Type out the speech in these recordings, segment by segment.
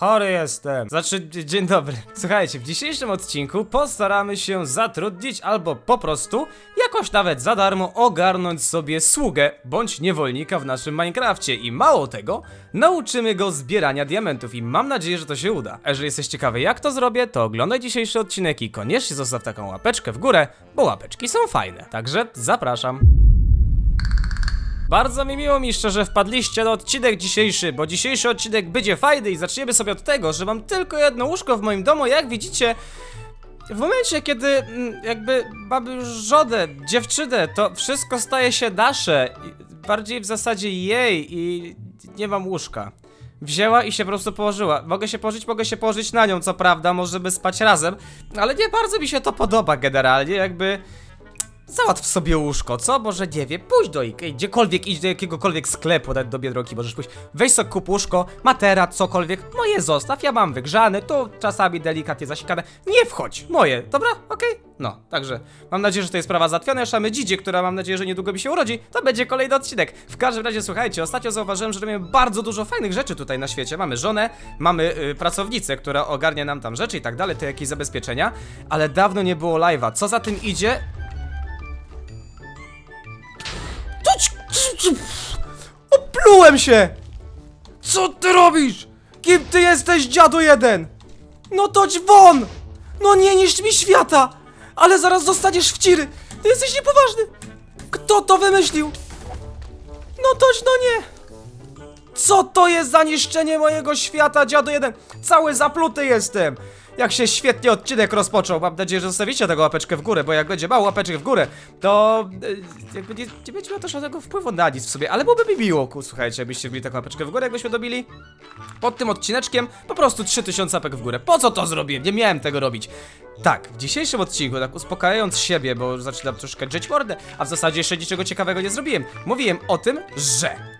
Chory jestem. Znaczy, dzie- dzień dobry. Słuchajcie, w dzisiejszym odcinku postaramy się zatrudnić albo po prostu jakoś nawet za darmo ogarnąć sobie sługę bądź niewolnika w naszym Minecrafcie. I mało tego, nauczymy go zbierania diamentów i mam nadzieję, że to się uda. A jeżeli jesteś ciekawy jak to zrobię, to oglądaj dzisiejszy odcinek i koniecznie zostaw taką łapeczkę w górę, bo łapeczki są fajne. Także zapraszam. Bardzo mi miło mi szczerze wpadliście na odcinek dzisiejszy, bo dzisiejszy odcinek będzie fajny i zaczniemy sobie od tego, że mam tylko jedno łóżko w moim domu, jak widzicie. W momencie, kiedy mm, jakby mamy już żonę, dziewczynę, to wszystko staje się nasze. Bardziej w zasadzie jej i nie mam łóżka. Wzięła i się po prostu położyła. Mogę się położyć, mogę się położyć na nią, co prawda, możemy spać razem, ale nie bardzo mi się to podoba generalnie, jakby... Załatw sobie łóżko, co? Może nie wiem, pójdź do Ikei, gdziekolwiek, idź do jakiegokolwiek sklepu, nawet do Biedronki możesz pójść, weź sobie kup łóżko, materac, cokolwiek, moje zostaw, ja mam wygrzane, tu czasami delikatnie zasikane, nie wchodź, moje, dobra? Okej? No, także mam nadzieję, że to jest sprawa załatwiona, mamy Dzidzie, która mam nadzieję, że niedługo mi się urodzi, to będzie kolejny odcinek. W każdym razie, słuchajcie, ostatnio zauważyłem, że robimy bardzo dużo fajnych rzeczy tutaj na świecie, mamy żonę, mamy y, pracownicę, która ogarnia nam tam rzeczy i tak dalej, to jakieś zabezpieczenia, ale dawno nie było live'a, co za tym idzie? Oplułem się! Co ty robisz? Kim ty jesteś, dziadu jeden? No toć won! No nie niszcz mi świata! Ale zaraz zostaniesz w ciry! Ty jesteś niepoważny! Kto to wymyślił? No toć, no nie! Co to jest za niszczenie mojego świata, dziadu jeden? Cały zapluty jestem! Jak się świetnie odcinek rozpoczął, mam nadzieję, że zostawicie tego łapeczkę w górę, bo jak będzie mało łapeczek w górę, to e, jakby nie, nie będzie miał to żadnego wpływu na nic w sobie, ale byłoby mi miło, ku, słuchajcie, jakbyście wbili taką łapeczkę w górę, jakbyśmy dobili pod tym odcineczkiem po prostu 3000 łapek w górę. Po co to zrobiłem? Nie miałem tego robić. Tak, w dzisiejszym odcinku, tak uspokajając siebie, bo zaczynam troszkę drzeć mordę, a w zasadzie jeszcze niczego ciekawego nie zrobiłem, mówiłem o tym, że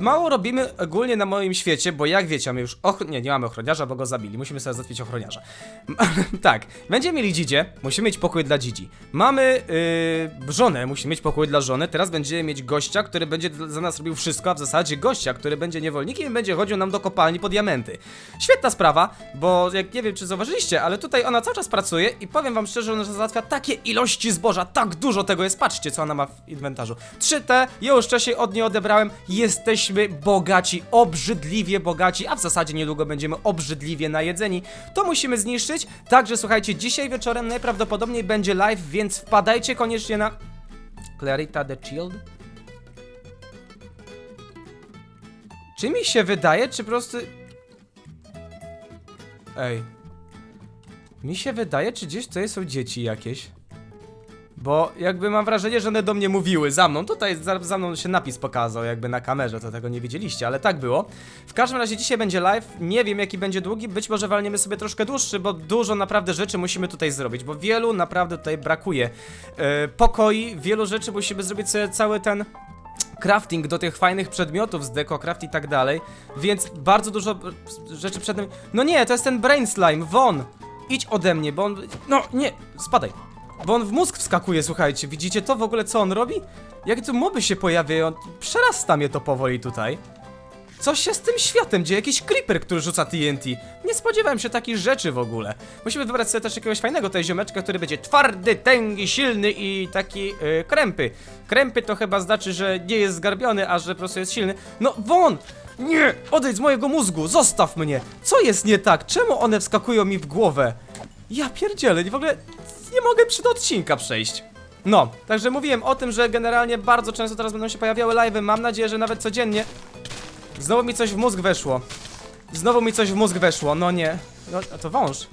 Mało robimy ogólnie na moim świecie, bo jak wiecie, mamy już och... Nie, nie mamy ochroniarza, bo go zabili. Musimy sobie załatwić ochroniarza. tak, będziemy mieli Dzidzie, musimy mieć pokój dla Dzidzi. Mamy yy, żonę, musimy mieć pokój dla żony. Teraz będziemy mieć gościa, który będzie za nas robił wszystko, a w zasadzie gościa, który będzie niewolnikiem i będzie chodził nam do kopalni po diamenty. Świetna sprawa, bo jak nie wiem, czy zauważyliście, ale tutaj ona cały czas pracuje i powiem wam szczerze, ona załatwia takie ilości zboża, tak dużo tego jest. Patrzcie, co ona ma w inwentarzu. 3T, już wcześniej od niej odebrałem. Jesteśmy bogaci, obrzydliwie bogaci, a w zasadzie niedługo będziemy obrzydliwie najedzeni. To musimy zniszczyć. Także słuchajcie, dzisiaj wieczorem najprawdopodobniej będzie live, więc wpadajcie koniecznie na Clarita the Shield. Czy mi się wydaje, czy po prostu... Ej. Mi się wydaje, czy gdzieś tutaj są dzieci jakieś. Bo jakby mam wrażenie, że one do mnie mówiły za mną. Tutaj za, za mną się napis pokazał, jakby na kamerze, to tego nie widzieliście, ale tak było. W każdym razie dzisiaj będzie live. Nie wiem jaki będzie długi, być może walniemy sobie troszkę dłuższy, bo dużo naprawdę rzeczy musimy tutaj zrobić, bo wielu naprawdę tutaj brakuje. E, pokoi, wielu rzeczy musimy zrobić sobie cały ten crafting do tych fajnych przedmiotów z DecoCraft i tak dalej, więc bardzo dużo rzeczy przed nami. No nie, to jest ten Brain Slime, won! Idź ode mnie, bo on... No, nie, spadaj. Bo on w mózg wskakuje, słuchajcie, widzicie to w ogóle co on robi? Jak tu moby się pojawiają, przerasta mnie to powoli tutaj. Coś się z tym światem dzieje, jakiś creeper, który rzuca TNT. Nie spodziewałem się takich rzeczy w ogóle. Musimy wybrać sobie też jakiegoś fajnego tutaj ziomeczka, który będzie twardy, tęgi, silny i taki yy, krępy. Krępy to chyba znaczy, że nie jest zgarbiony, a że po prostu jest silny. No, won! Nie! Odejdź z mojego mózgu! Zostaw mnie! Co jest nie tak? Czemu one wskakują mi w głowę? Ja pierdzielę, w ogóle nie mogę przy do odcinka przejść. No, także mówiłem o tym, że generalnie bardzo często teraz będą się pojawiały live'y, mam nadzieję, że nawet codziennie. Znowu mi coś w mózg weszło. Znowu mi coś w mózg weszło, no nie. No, a to wąż.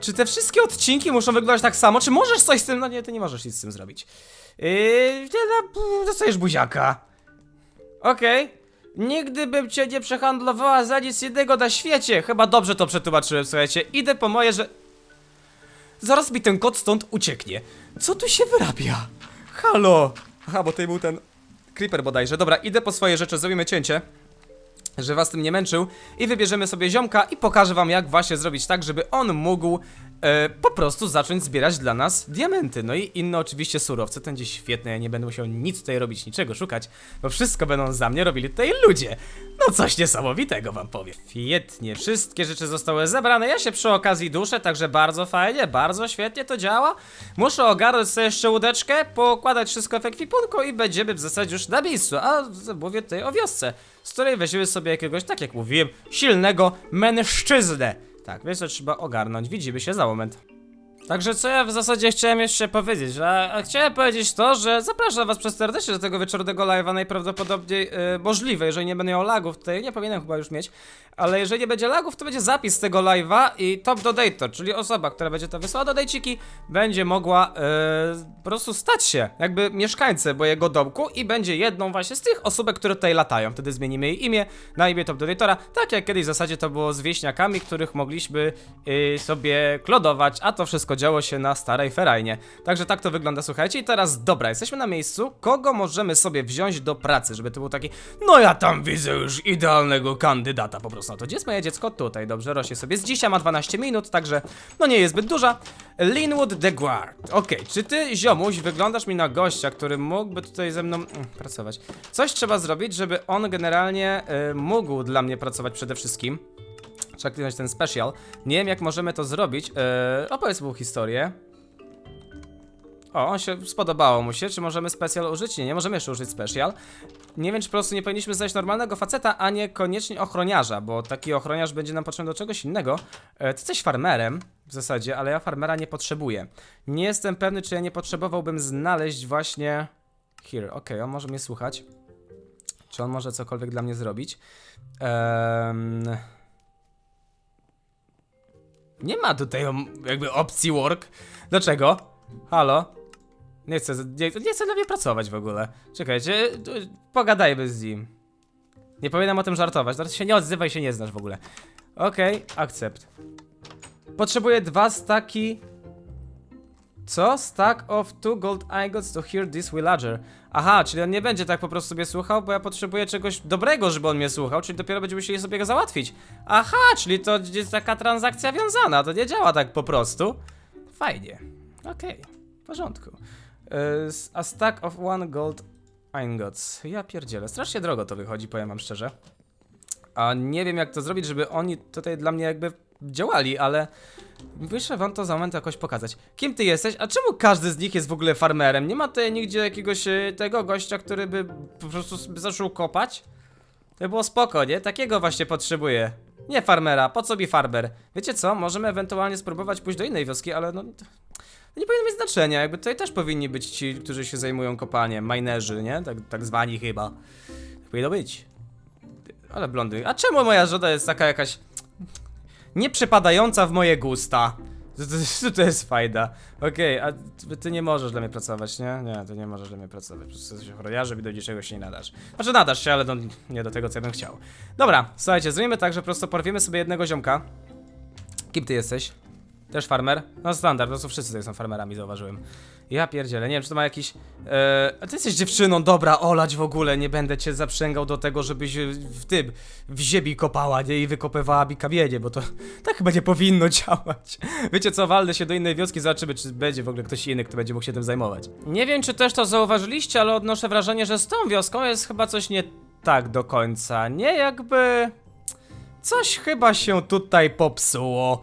Czy te wszystkie odcinki muszą wyglądać tak samo? Czy możesz coś z tym? No nie, ty nie możesz nic z tym zrobić. Yy, no, dostajesz buziaka. Okej. Nigdy bym cię nie przehandlowała za nic innego na świecie. Chyba dobrze to przetłumaczyłem, słuchajcie. Idę po moje, że... Zaraz mi ten kot stąd ucieknie. Co tu się wyrabia? Halo! Aha, bo tutaj był ten creeper bodajże. Dobra, idę po swoje rzeczy, zrobimy cięcie. że was tym nie męczył i wybierzemy sobie ziomka i pokażę wam jak właśnie zrobić tak, żeby on mógł e, po prostu zacząć zbierać dla nas diamenty. No i inne oczywiście surowce, to będzie świetne, ja nie będę musiał nic tutaj robić, niczego szukać, bo wszystko będą za mnie robili tutaj ludzie. No coś niesamowitego wam powiem. Świetnie, wszystkie rzeczy zostały zebrane, ja się przy okazji duszę, także bardzo fajnie, bardzo świetnie to działa. Muszę ogarnąć sobie jeszcze łódeczkę, pokładać wszystko w ekwipunku i będziemy w zasadzie już na miejscu, a mówię tutaj o wiosce, z której weźmiemy sobie jakiegoś, tak jak mówiłem, silnego mężczyznę. Tak, więc to trzeba ogarnąć, widzimy się za moment. Także co ja w zasadzie chciałem jeszcze powiedzieć, a, a chciałem powiedzieć to, że zapraszam was przez serdecznie do tego wieczornego live'a najprawdopodobniej e, możliwe, jeżeli nie będę miał lagów, tutaj nie powinienem chyba już mieć, ale jeżeli nie będzie lagów, to będzie zapis tego live'a i top donator, czyli osoba, która będzie to wysłała dodajciki, będzie mogła e, po prostu stać się jakby mieszkańcem mojego domku i będzie jedną właśnie z tych osób, które tutaj latają. Wtedy zmienimy jej imię na imię top donatora, tak jak kiedyś w zasadzie to było z wieśniakami, których mogliśmy e, sobie klodować, a to wszystko działo się na starej ferajnie. Także tak to wygląda, słuchajcie. I teraz, dobra, jesteśmy na miejscu. Kogo możemy sobie wziąć do pracy, żeby to był taki, no ja tam widzę już idealnego kandydata po prostu na to. Gdzie jest moje dziecko? Tutaj, dobrze, rośnie sobie z dzisiaj, ma 12 minut, także no nie jest zbyt duża. Linwood de Guard. Okej, czy ty, ziomuś, wyglądasz mi na gościa, który mógłby tutaj ze mną mm, pracować? Coś trzeba zrobić, żeby on generalnie y, mógł dla mnie pracować przede wszystkim. Trzeba kliknąć ten special. Nie wiem jak możemy to zrobić. Eee, opowiedz mu historię. O, on się spodobało mu się. Czy możemy special użyć? Nie, nie możemy jeszcze użyć special. Nie wiem, czy po prostu nie powinniśmy znaleźć normalnego faceta, a nie koniecznie ochroniarza, bo taki ochroniarz będzie nam potrzebny do czegoś innego. E, ty jesteś farmerem w zasadzie, ale ja farmera nie potrzebuję. Nie jestem pewny, czy ja nie potrzebowałbym znaleźć właśnie. Here, okej, on może mnie słuchać. Czy on może cokolwiek dla mnie zrobić? Ehm... Nie ma tutaj om- jakby opcji work. Dlaczego? Halo? Nie chcę, nie, nie chcę dla mnie pracować w ogóle. Czekajcie, pogadajmy z nim. Nie powinienem o tym żartować. Teraz się nie odzywaj, się nie znasz w ogóle. Okej, akcept. Potrzebuję dwa staki. Co? Stack of two gold ingots to hear this villager. Aha, czyli on nie będzie tak po prostu sobie słuchał, bo ja potrzebuję czegoś dobrego, żeby on mnie słuchał, czyli dopiero będziemy musieli sobie go załatwić. Aha, czyli to jest taka transakcja wiązana, to nie działa tak po prostu. Fajnie. Okej, w porządku. Y, s- A stack of one gold ingots. Ja pierdzielę, strasznie drogo to wychodzi, powiem wam szczerze. A nie wiem jak to zrobić, żeby oni tutaj dla mnie jakby działali, ale Wyszę wam to za moment jakoś pokazać. Kim ty jesteś? A czemu każdy z nich jest w ogóle farmerem? Nie ma tutaj nigdzie jakiegoś e, tego gościa, który by po prostu zaczął kopać? To by było spoko, nie? Takiego właśnie potrzebuję. Nie farmera, po co mi farmer? Wiecie co? Możemy ewentualnie spróbować pójść do innej wioski, ale no... Nie powinno mieć znaczenia, jakby tutaj też powinni być ci, którzy się zajmują kopaniem, minerzy, nie? Tak, tak zwani chyba. Tak powinno być. Ale blondy. A czemu moja żona jest taka jakaś nie przypadająca w moje gusta. To, to, to jest fajda. Okej, a ty, nie możesz dla mnie pracować, nie? Nie, ty nie możesz dla mnie pracować. Po prostu jesteś ochroniarzem i do niczego się nie nadasz. Znaczy nadasz się, ale no, nie do tego, co ja bym chciał. Dobra, słuchajcie, zrobimy tak, że po prostu porwiemy sobie jednego ziomka. Kim ty jesteś? Też farmer? No standard, po prostu wszyscy tutaj są farmerami, zauważyłem. Ja pierdzielę, nie wiem, czy to ma jakiś... E, a ty jesteś dziewczyną, dobra, olać w ogóle, nie będę cię zaprzęgał do tego, żebyś w tym, w ziemi kopała, nie? I wykopywała mi kamienie, bo to tak chyba nie powinno działać. Wiecie co, walnę się do innej wioski, zobaczymy, czy będzie w ogóle ktoś inny, kto będzie mógł się tym zajmować. Nie wiem, czy też to zauważyliście, ale odnoszę wrażenie, że z tą wioską jest chyba coś nie tak do końca. Nie jakby... Coś chyba się tutaj popsuło.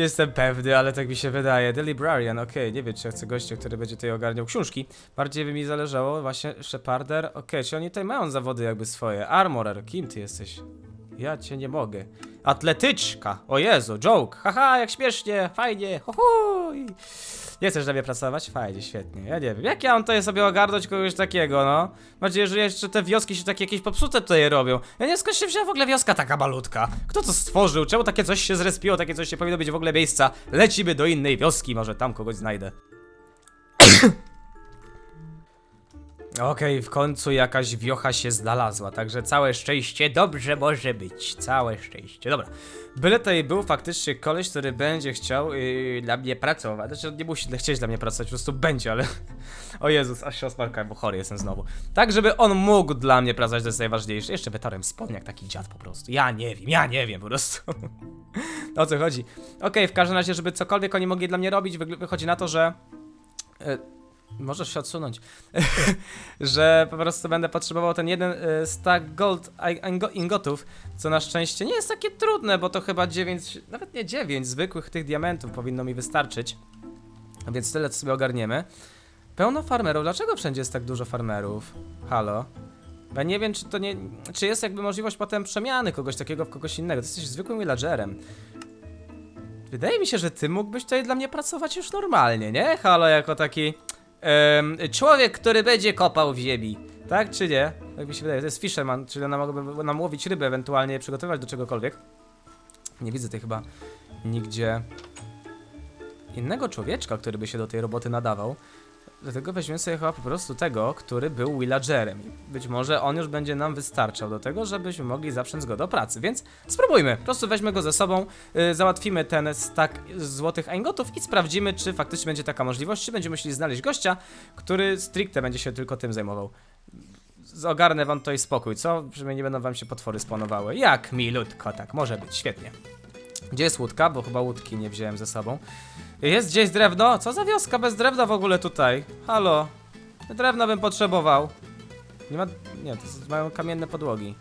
Nie jestem pewny, ale tak mi się wydaje. The Librarian, okej, nie wiem, czy ja chcę gościa, który będzie tutaj ogarniał książki. Bardziej by mi zależało właśnie Sheparder. Okej, czy oni tutaj mają zawody jakby swoje? Armorer, kim ty jesteś? Ja cię nie mogę. Atletyczka! O Jezu, joke! Haha, jak śmiesznie, fajnie, hohuj! Nie chcesz dla mnie pracować? Fajnie, świetnie. Ja nie wiem, jak ja mam tutaj sobie ogarnąć kogoś takiego, no? Bardziej, że jeszcze te wioski się takie jakieś popsute tutaj robią. Ja nie skąd się wzięła w ogóle wioska taka malutka? Kto to stworzył? Czemu takie coś się zrespiło? Takie coś nie powinno być w ogóle miejsca? Lecimy do innej wioski, może tam kogoś znajdę. Okej, w końcu jakaś wiocha się znalazła, także całe szczęście, dobrze może być, całe szczęście. Dobra, byle tutaj był faktycznie koleś, który będzie chciał yy, dla mnie pracować, znaczy nie musi chcieć dla mnie pracować, po prostu będzie, ale... O Jezus, aż się osmarkałem, bo chory jestem znowu. Tak, żeby on mógł dla mnie pracować, to jest najważniejsze. Jeszcze wytarłem spodnie jak taki dziad po prostu. Ja nie wiem, ja nie wiem po prostu. o co chodzi? Okej, w każdym razie, żeby cokolwiek oni mogli dla mnie robić, wychodzi na to, że... E, możesz się odsunąć. że po prostu będę potrzebował ten jeden e, stack gold ingotów, co na szczęście nie jest takie trudne, bo to chyba 9, nawet nie 9 zwykłych tych diamentów powinno mi wystarczyć. A więc tyle co sobie ogarniemy. Pełno farmerów. Dlaczego wszędzie jest tak dużo farmerów? Halo? Ja nie wiem, czy to nie. Czy jest jakby możliwość potem przemiany kogoś takiego w kogoś innego. Ty jesteś zwykłym villagerem. Wydaje mi się, że ty mógłbyś tutaj dla mnie pracować już normalnie, nie? Halo, jako taki. Człowiek, który będzie kopał w ziemi. Tak czy nie? Tak mi się wydaje. To jest fisherman, czyli ona mogłaby nam łowić ryby, ewentualnie przygotowywać do czegokolwiek. Nie widzę tutaj chyba nigdzie innego człowieczka, który by się do tej roboty nadawał. Dlatego weźmiemy sobie chyba po prostu tego, który był villagerem. Być może on już będzie nam wystarczał do tego, żebyśmy mogli zaprząc go do pracy, więc spróbujmy. Po prostu weźmy go ze sobą, y, załatwimy ten stack złotych ingotów i sprawdzimy, czy faktycznie będzie taka możliwość, czy będziemy musieli znaleźć gościa, który stricte będzie się tylko tym zajmował. Ogarnę wam tutaj spokój, co? Przynajmniej nie będą wam się potwory spawnowały. Jak milutko, tak, może być, świetnie. Gdzie jest łódka? Bo chyba łódki nie wziąłem ze sobą. Jest gdzieś drewno? Co za wioska bez drewna w ogóle tutaj? Halo? Drewna bym potrzebował. Nie ma... Nie, to mają kamienne podłogi.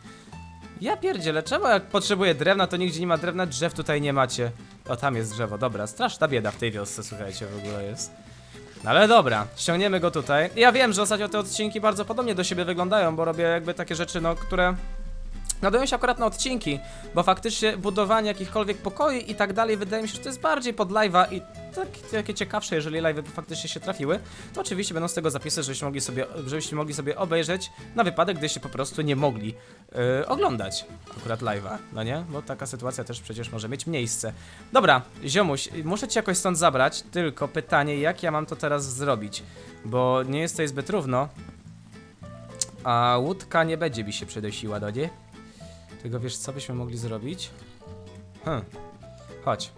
Ja pierdzielę, czemu jak potrzebuję drewna, to nigdzie nie ma drewna? Drzew tutaj nie macie. O, tam jest drzewo, dobra. Straszna bieda w tej wiosce, słuchajcie, w ogóle jest. No Ale dobra, ściągniemy go tutaj. Ja wiem, że ostatnio te odcinki bardzo podobnie do siebie wyglądają, bo robię jakby takie rzeczy, no, które nadają się akurat na odcinki, bo faktycznie budowanie jakichkolwiek pokoi i tak dalej, wydaje mi się, że to jest bardziej pod live'a i tak, takie ciekawsze, jeżeli live'y faktycznie się trafiły, to oczywiście będą z tego zapisy, żebyście mogli sobie, żebyście mogli sobie obejrzeć na wypadek, gdyście po prostu nie mogli yy, oglądać akurat live'a, no nie? Bo taka sytuacja też przecież może mieć miejsce. Dobra, ziomuś, muszę cię jakoś stąd zabrać, tylko pytanie, jak ja mam to teraz zrobić, bo nie jest tutaj zbyt równo, a łódka nie będzie mi się przydosiła do niej. Tylko wiesz, co byśmy mogli zrobić? Hm. Chodź.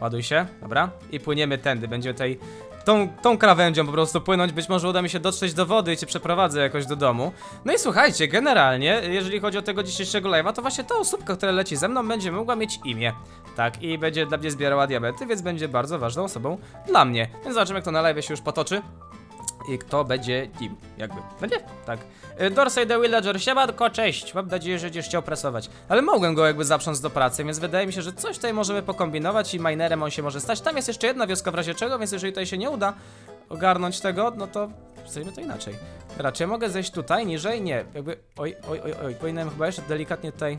Ładuj się, dobra? I płyniemy tędy. Będziemy tutaj tą, tą krawędzią po prostu płynąć. Być może uda mi się dotrzeć do wody i cię przeprowadzę jakoś do domu. No i słuchajcie, generalnie, jeżeli chodzi o tego dzisiejszego live'a, to właśnie ta osóbka, która leci ze mną, będzie mogła mieć imię. Tak, i będzie dla mnie zbierała diamenty, więc będzie bardzo ważną osobą dla mnie. Więc zobaczymy, jak to na live się już potoczy. I kto będzie nim, jakby. Będzie? Tak. Y, Dorsey the Villager, siemanko, cześć. Mam nadzieję, że będziesz chciał pracować. Ale mogłem go jakby zaprząc do pracy, więc wydaje mi się, że coś tutaj możemy pokombinować i minerem on się może stać. Tam jest jeszcze jedna wioska w razie czego, więc jeżeli tutaj się nie uda ogarnąć tego, no to zrobimy to inaczej. Ja mogę zejść tutaj, niżej? Nie, jakby, oj, oj, oj, oj, powinienem chyba jeszcze delikatnie tutaj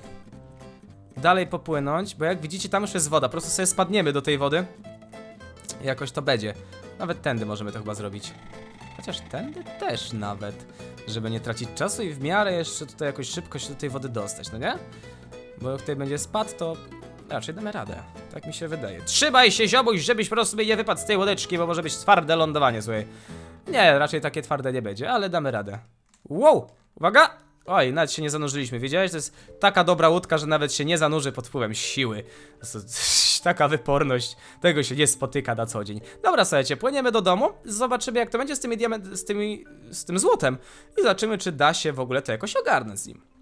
dalej popłynąć, bo jak widzicie tam już jest woda, po prostu sobie spadniemy do tej wody. Jakoś to będzie. Nawet tędy możemy to chyba zrobić. Chociaż tędy też nawet, żeby nie tracić czasu i w miarę jeszcze tutaj jakoś szybko się do tej wody dostać, no nie? Bo jak tutaj będzie spad, to raczej damy radę. Tak mi się wydaje. Trzymaj się, ziomuś, żebyś po prostu nie wypadł z tej łódeczki, bo może być twarde lądowanie, słuchaj. Nie, raczej takie twarde nie będzie, ale damy radę. Wow! Uwaga! Oj, nawet się nie zanurzyliśmy. Wiedziałeś, to jest taka dobra łódka, że nawet się nie zanurzy pod wpływem siły. Taka wyporność. Tego się nie spotyka na co dzień. Dobra, słuchajcie, płyniemy do domu. Zobaczymy, jak to będzie z tymi diament, z tymi, z tym złotem. I zobaczymy, czy da się w ogóle to jakoś ogarnąć z nim.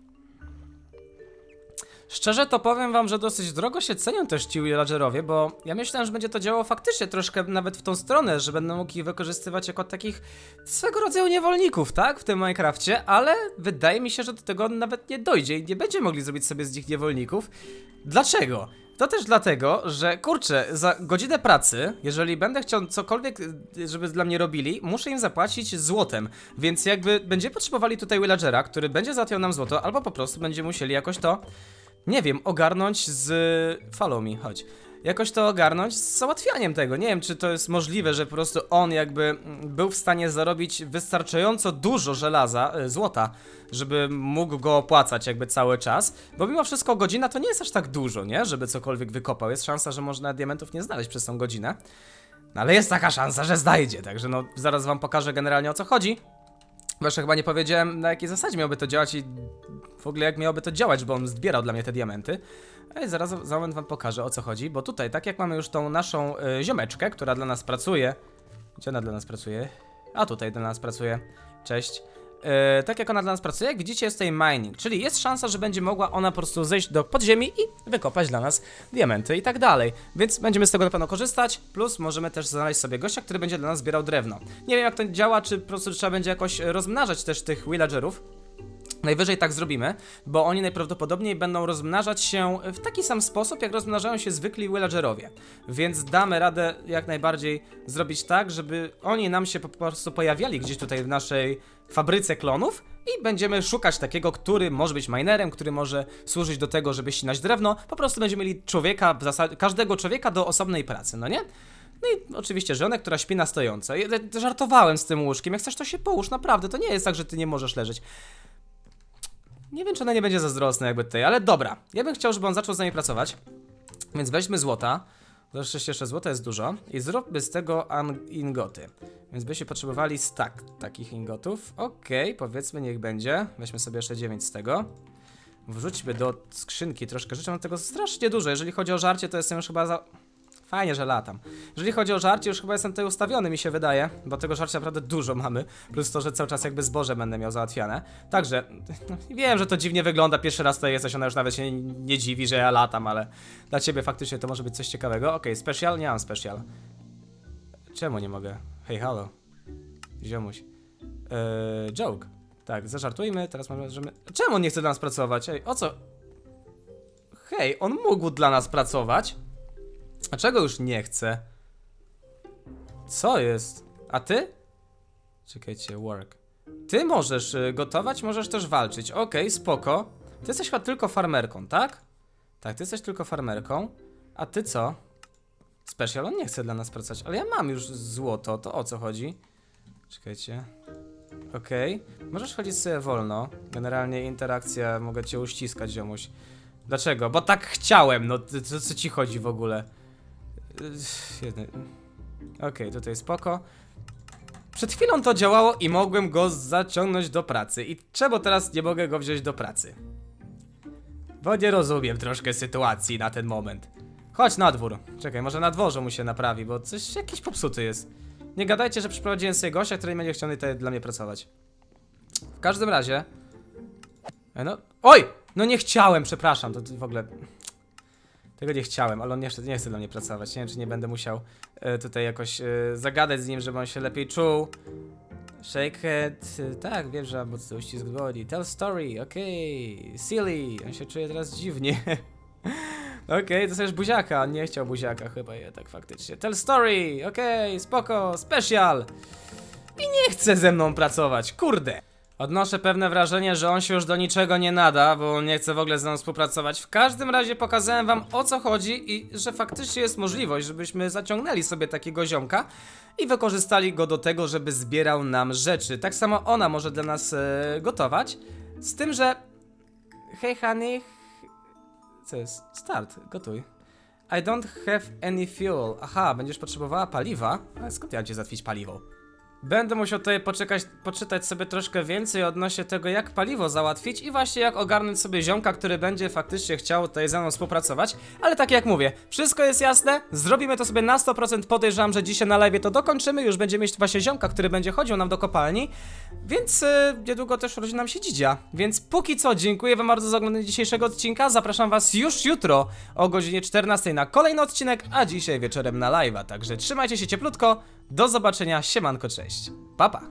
Szczerze to powiem wam, że dosyć drogo się cenią też ci villagerowie, bo ja myślałem, że będzie to działało faktycznie troszkę nawet w tą stronę, że będę mógł ich wykorzystywać jako takich swego rodzaju niewolników, tak? W tym Minecrafcie, ale wydaje mi się, że do tego nawet nie dojdzie i nie będziemy mogli zrobić sobie z nich niewolników. Dlaczego? To też dlatego, że kurczę, za godzinę pracy, jeżeli będę chciał cokolwiek, y, żeby dla mnie robili, muszę im zapłacić złotem. Więc jakby będziemy potrzebowali tutaj villagera, który będzie załatwiał nam złoto, albo po prostu będziemy musieli jakoś to, nie wiem, ogarnąć z. Follow me, chodź. Jakoś to ogarnąć z załatwianiem tego. Nie wiem, czy to jest możliwe, że po prostu on jakby był w stanie zarobić wystarczająco dużo żelaza, y, złota, żeby mógł go opłacać jakby cały czas. Bo mimo wszystko godzina to nie jest aż tak dużo, nie? Żeby cokolwiek wykopał. Jest szansa, że można diamentów nie znaleźć przez tą godzinę. No ale jest taka szansa, że znajdzie, także no zaraz wam pokażę generalnie o co chodzi. Bo jeszcze chyba nie powiedziałem na jakiej zasadzie miałoby to działać i w ogóle jak miałoby to działać, bo on zbierał dla mnie te diamenty. Ale zaraz za moment wam pokażę o co chodzi, bo tutaj, tak jak mamy już tą naszą y, ziomeczkę, która dla nas pracuje. Gdzie ona dla nas pracuje? A tutaj dla nas pracuje. Cześć. E, tak jak ona dla nas pracuje, jak widzicie jest tutaj mining, czyli jest szansa, że będzie mogła ona po prostu zejść do podziemi i wykopać dla nas diamenty i tak dalej. Więc będziemy z tego na pewno korzystać, plus możemy też znaleźć sobie gościa, który będzie dla nas zbierał drewno. Nie wiem jak to działa, czy po prostu trzeba będzie jakoś rozmnażać też tych villagerów. Najwyżej tak zrobimy, bo oni najprawdopodobniej będą rozmnażać się w taki sam sposób, jak rozmnażają się zwykli villagerowie. Więc damy radę jak najbardziej zrobić tak, żeby oni nam się po prostu pojawiali gdzieś tutaj w naszej fabryce klonów i będziemy szukać takiego, który może być minerem, który może służyć do tego, żeby ścinać drewno. Po prostu będziemy mieli człowieka, każdego człowieka do osobnej pracy, no nie? No i oczywiście żonę, która śpi na stojąco. Ja Żartowałem z tym łóżkiem, jak chcesz to się połóż, naprawdę, to nie jest tak, że ty nie możesz leżeć. Nie wiem, czy ona nie będzie zazdrosna jakby tutaj, ale dobra. Ja bym chciał, żeby on zaczął z nami pracować. Więc weźmy złota. Zresztą jeszcze złota jest dużo. I zróbmy z tego ingoty. Więc byśmy potrzebowali stack takich ingotów. Okej, powiedzmy niech będzie. Weźmy sobie jeszcze 9 z tego. Wrzućmy do skrzynki troszkę rzeczy. Mam tego strasznie dużo. Jeżeli chodzi o żarcie, to jestem już chyba za... Fajnie, że latam. Jeżeli chodzi o żarcie, już chyba jestem tutaj ustawiony, mi się wydaje, bo tego żarcia naprawdę dużo mamy, plus to, że cały czas jakby zboże będę miał załatwiane. Także, no, wiem, że to dziwnie wygląda, pierwszy raz tutaj jesteś, ona już nawet się nie, dziwi, że ja latam, ale dla ciebie faktycznie to może być coś ciekawego. Okej, special? Nie mam special. Czemu nie mogę? Hej, halo. Ziomuś. Eee, joke. Tak, zażartujmy, teraz mamy, że my... Czemu on nie chce dla nas pracować? Ej, o co? Hej, on mógł dla nas pracować. Dlaczego już nie chce? Co jest? A ty? Czekajcie, work. Ty możesz y, gotować, możesz też walczyć. Okej, spoko. Ty jesteś chyba tylko farmerką, tak? Tak, ty jesteś tylko farmerką. A ty co? Special, on nie chce dla nas pracować, ale ja mam już złoto, to o co chodzi? Czekajcie. Okej. Możesz chodzić sobie wolno. Generalnie interakcja, mogę cię uściskać, ziomuś. Dlaczego? Bo tak chciałem, no co, co ci chodzi w ogóle? Jedny- Okej, tutaj spoko. Przed chwilą to działało i mogłem go zaciągnąć do pracy. I czemu teraz nie mogę go wziąć do pracy? Bo nie rozumiem troszkę sytuacji na ten moment. Chodź na dwór. Czekaj, może na dworze mu się naprawi, bo coś jakiś popsuty jest. Nie gadajcie, że przyprowadziłem sobie gościa, który będzie chciał tutaj dla mnie pracować. W każdym razie... E, No... Oj! No nie chciałem, przepraszam, to w ogóle... Tego nie chciałem, ale on nie, nie chce dla mnie pracować. Nie wiem, czy nie będę musiał e, tutaj jakoś e, zagadać z nim, żeby on się lepiej czuł. Shakehead, tak, wiem, że mocno uścisk dłoni. Tell story, okej. Silly, on się czuje teraz dziwnie. Okej, to też buziaka, on nie chciał buziaka chyba jednak faktycznie. Tell story, okej, spoko, special. I nie chce ze mną pracować, kurde. Odnoszę pewne wrażenie, że on się już do niczego nie nada, bo nie chce w ogóle ze mną współpracować. W każdym razie pokazałem wam o co chodzi i że faktycznie jest możliwość, żebyśmy zaciągnęli sobie takiego ziomka i wykorzystali go do tego, żeby zbierał nam rzeczy. Tak samo ona może dla nas e, gotować. Z tym, że. Hej, honey. Co jest? Start, gotuj. I don't have any fuel. Aha, będziesz potrzebowała paliwa? Ale skąd ja cię zatwić paliwo? Będę musiał tutaj poczekać, poczytać sobie troszkę więcej odnośnie tego, jak paliwo załatwić i właśnie jak ogarnąć sobie ziomka, który będzie faktycznie chciał tutaj ze mną współpracować. Ale tak jak mówię, wszystko jest jasne, zrobimy to sobie na 100%, podejrzewam, że dzisiaj na live to dokończymy, już będziemy mieć właśnie ziomka, który będzie chodził nam do kopalni, więc yy, niedługo też rodzi nam się dzidzia. Więc póki co, dziękuję wam bardzo za oglądanie dzisiejszego odcinka, zapraszam was już jutro o godzinie 14 na kolejny odcinek, a dzisiaj wieczorem na live'a, także trzymajcie się cieplutko, do zobaczenia, siemanko, cześć, pa pa!